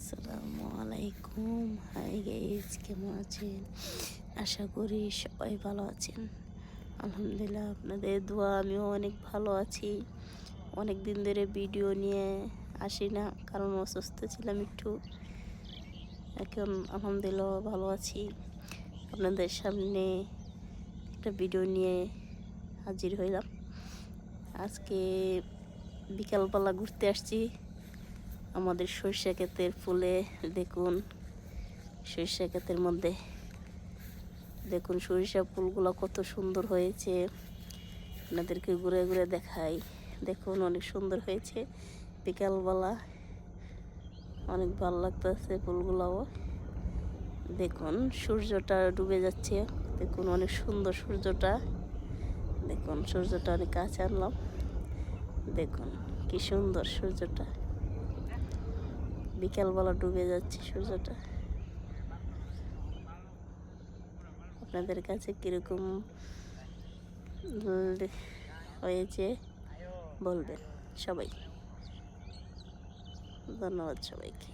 আসসালামু আলাইকুম। Hi guys কেমন আছেন? আশা করি সবাই ভালো আছেন। আলহামদুলিল্লাহ আপনাদের দোয়া, আমিও অনেক ভালো আছি। অনেক দিন ধরে ভিডিও নিয়ে আসি না, কারণ অসুস্থ ছিলাম একটু। এখন আলহামদুলিল্লাহ ভালো আছি। আপনাদের সামনে একটা ভিডিও নিয়ে হাজির হইলাম। আজকে বিকালবেলা ঘুরতে আসছি। আমাদের সরিষা ক্ষেতের ফুলে, দেখুন, সরিষা ক্ষেতের মধ্যে, দেখুন সরিষা ফুলগুলো কত সুন্দর হয়েছে। আপনাদেরকে ঘুরে ঘুরে দেখাই। দেখুন অনেক সুন্দর হয়েছে বিকালবেলা। অনেক ভালো লাগতেছে ফুলগুলাও। দেখুন, সূর্যটা ডুবে যাচ্ছে। দেখুন অনেক সুন্দর সূর্যটা। দেখুন, সূর্যটা অনেক কাছে আনলাম। দেখুন, কি সুন্দর সূর্যটা। বিকালবেলা ডুবে যাচ্ছে সূর্যটা। আপনাদের কাছে কীরকম হয়েছে বলবেন সবাই। ধন্যবাদ সবাইকে।